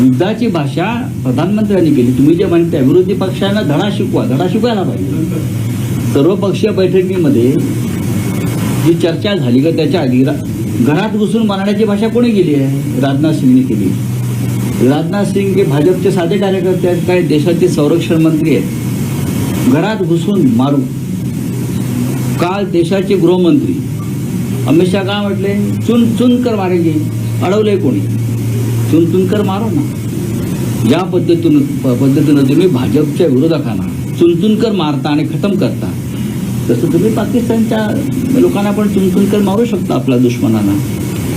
युद्धाची भाषा प्रधानमंत्र्यांनी केली. तुम्ही जे म्हणताय विरोधी पक्षांना धडा शिकवा धडा शिकवायला पाहिजे. सर्वपक्षीय बैठकीमध्ये जी चर्चा झाली का त्याच्या आधी रा- घरात घुसून मारण्याची भाषा कोणी केली आहे? राजनाथ सिंगने केली. राजनाथ सिंग हे भाजपचे साधे कार्यकर्ते आहेत काही देशाचे संरक्षण मंत्री आहेत. घरात घुसून मारू. काल देशाचे गृहमंत्री. अमित शहा काय म्हटले? चुन चुन कर मारेंगे अडवले कोणी? चुन चुन ना. ज्या पद्धतीनं पद्धतीनं तुम्ही भाजपच्या विरोधकांना चुनचुनकर मारता आणि खतम करता तसं तुम्ही पाकिस्तानच्या लोकांना पण चुनचुनकर मारू शकता आपल्या दुश्मनांना.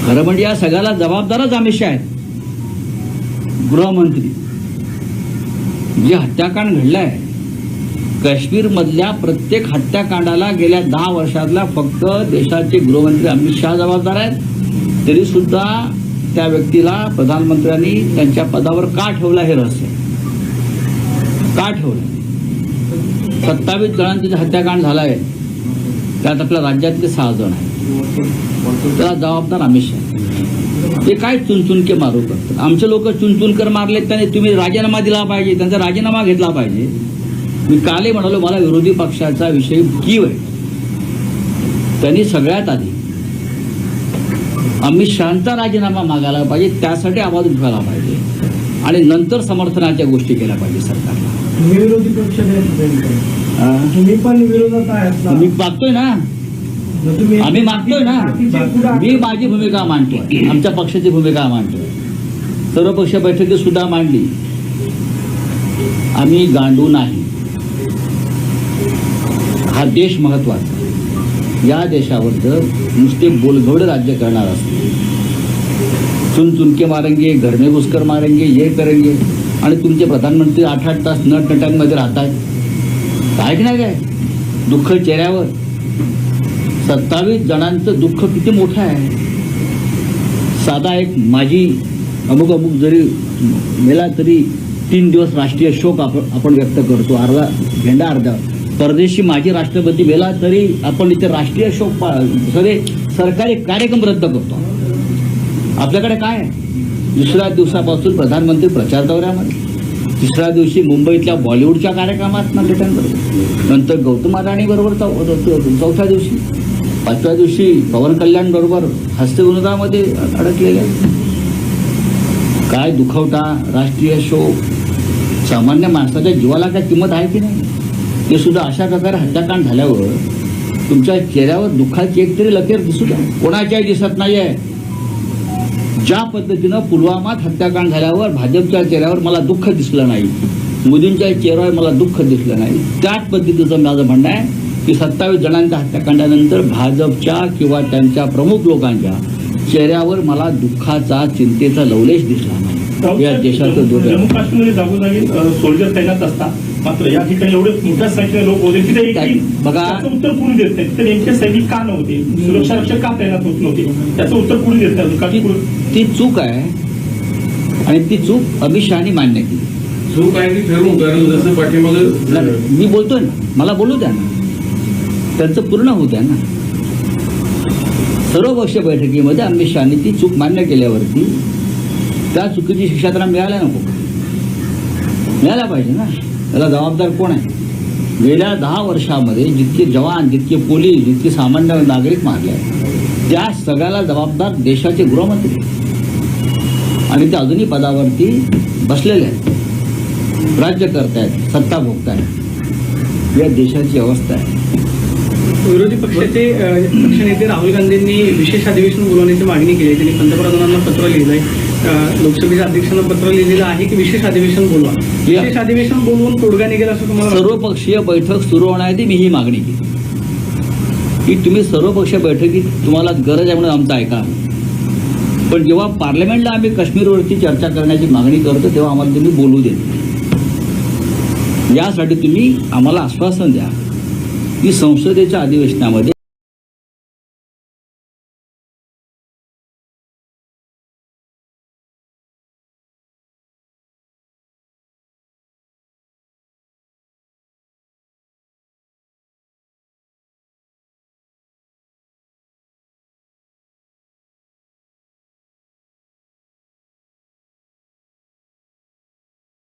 खरं म्हणजे या सगळ्याला जबाबदारच अमित आहेत. गृहमंत्री जे हत्याकांड घडलंय काश्मीरमधल्या प्रत्येक हत्याकांडाला गेल्या दहा वर्षातला फक्त देशाचे गृहमंत्री अमित शहा जबाबदार आहेत. तरी सुद्धा त्या व्यक्तीला प्रधानमंत्र्यांनी त्यांच्या पदावर का ठेवला हे रहस्य? का ठेवलं? सत्तावीस जणांचे जे हत्याकांड झालाय आहे त्यात आपल्या राज्यातले सहा जण आहेत. त्याला जबाबदार अमित शहा. ते काय चुनचुनके मारू करतात आमचे लोक चुनचुनकर मारले त्याने तुम्ही राजीनामा दिला पाहिजे त्यांचा राजीनामा घेतला पाहिजे. मी कालही म्हणालो मला विरोधी पक्षाचा विषय कीव आहे त्यांनी सगळ्यात आधी अमित शहाचा राजीनामा मागायला पाहिजे त्यासाठी आवाज उठवायला पाहिजे. आणि नंतर समर्थनाच्या गोष्टी केल्या पाहिजे सरकारला. विरोधी पक्ष तुम्ही पण विरोधात मी मागतोय ना. आम्ही मागतोय ना. मी माझी भूमिका मांडतोय. आमच्या पक्षाची भूमिका मांडतोय. सर्व पक्ष बैठकीत सुद्धा मांडली. आम्ही गांडू नाही. हा देश महत्त्वाचा या देशावर जर नुसते बोलघोड राज्य करणार असते चुन चुनके मारेंगे घरने घुसकर मारेंगे ये करेंगे. आणि तुमचे प्रधानमंत्री आठ आठ तास नटनटांमध्ये राहतात काय की नाही काय दुःख चेहऱ्यावर. सत्तावीस जणांचं दुःख किती मोठं आहे. साधा एक माझी अमुक अमुक जरी मेला तरी तीन दिवस राष्ट्रीय शोक आपण आपण व्यक्त करतो. अर्धा झेंडा अर्धा. परदेशी माजी राष्ट्रपती गेला तरी आपण इथे राष्ट्रीय शोक पा- सगळे सरकारी कार्यक्रम रद्द करतो. आपल्याकडे काय दुसऱ्या दिवसापासून प्रधानमंत्री प्रचार दौऱ्यामध्ये. तिसऱ्या दिवशी मुंबईतल्या बॉलिवूडच्या कार्यक्रमात रिटर्न करतो. नंतर गौतम अदाणी बरोबर चौथ्या दिवशी पाचव्या दिवशी पवन कल्याण बरोबर हस्तविनोदामध्ये अडकलेले काय दुखवटा राष्ट्रीय शोक? सामान्य माणसाच्या जीवाला काय किंमत आहे की नाही? ते सुद्धा अशा प्रकारे हत्याकांड झाल्यावर तुमच्या चेहऱ्यावर दुःखाची एक तरी लकेर दिसू द्या. कोणाच्याही दिसत नाहीये. ज्या पद्धतीनं पुलवामात हत्याकांड झाल्यावर भाजपच्या चेहऱ्यावर मला दुःख दिसलं नाही मोदींच्या चेहऱ्यावर मला दुःख दिसलं नाही. त्याच पद्धतीचं माझं म्हणणं आहे की सत्तावीस जणांच्या हत्याकांडानंतर भाजपच्या किंवा त्यांच्या प्रमुख लोकांच्या चेहऱ्यावर मला दुःखाचा चिंतेचा लवलेश दिसला नाही. या देशाचं जम्मू काश्मीरमध्ये जागोजागी सोल्जर तैनात असतात. मात्र या ठिकाणी एवढे मोठ्या संख्येने लोक होते तिथे काय- बघा. उत्तर कोणी देत नाही. नेमके सैनिक का नव्हते? सुरक्षा रक्षक का तैनात होत नव्हते? त्याचं उत्तर कोणी देत नाही? ती- चूक आहे. आणि ती चूक अमित शहानी मान्य केली. जो काय की ठरवून कारण जसं पाठीमागं मी बोलतोय ना. मला बोलू द्या ना. त्यांचं पूर्ण होऊ द्या ना. सर्व पक्ष बैठकीमध्ये अमित शहानी ती चूक मान्य केल्यावरती त्या चुकीची शिक्षा त्याला मिळायला नको. मिळायला पाहिजे ना. त्याला जबाबदार कोण आहे? गेल्या दहा वर्षामध्ये जितके जवान जितके पोलीस जितके सामान्य नागरिक मारले आहेत त्या सगळ्याला जबाबदार देशाचे गृहमंत्री. आणि ते अजूनही पदावरती बसलेले आहेत. राज्य करतायत सत्ता भोगतायत. या देशाची अवस्था आहे. विरोधी पक्षाचे पक्षनेते राहुल गांधींनी विशेष अधिवेशन बोलवण्याची मागणी केली त्यांनी पंतप्रधानांना पत्र लिहिलं आहे लोकसभेच्या अध्यक्षांना पत्र लिहिलेलं आहे की विशेष अधिवेशन बोलवा. विशेष अधिवेशन बोलवून तोडगा निघेल असं तुम्हाला? सर्वपक्षीय बैठक सुरू होण्याआधी मी ही मागणी केली. की तुम्ही सर्वपक्षीय बैठकीत तुम्हाला गरज आहे म्हणून आमचं ऐका. पण जेव्हा पार्लमेंटला आम्ही काश्मीरवरती चर्चा करण्याची मागणी करतो तेव्हा आम्हाला तुम्ही बोलू देत यासाठी तुम्ही आम्हाला आश्वासन द्या. की संसदेच्या अधिवेशनामध्ये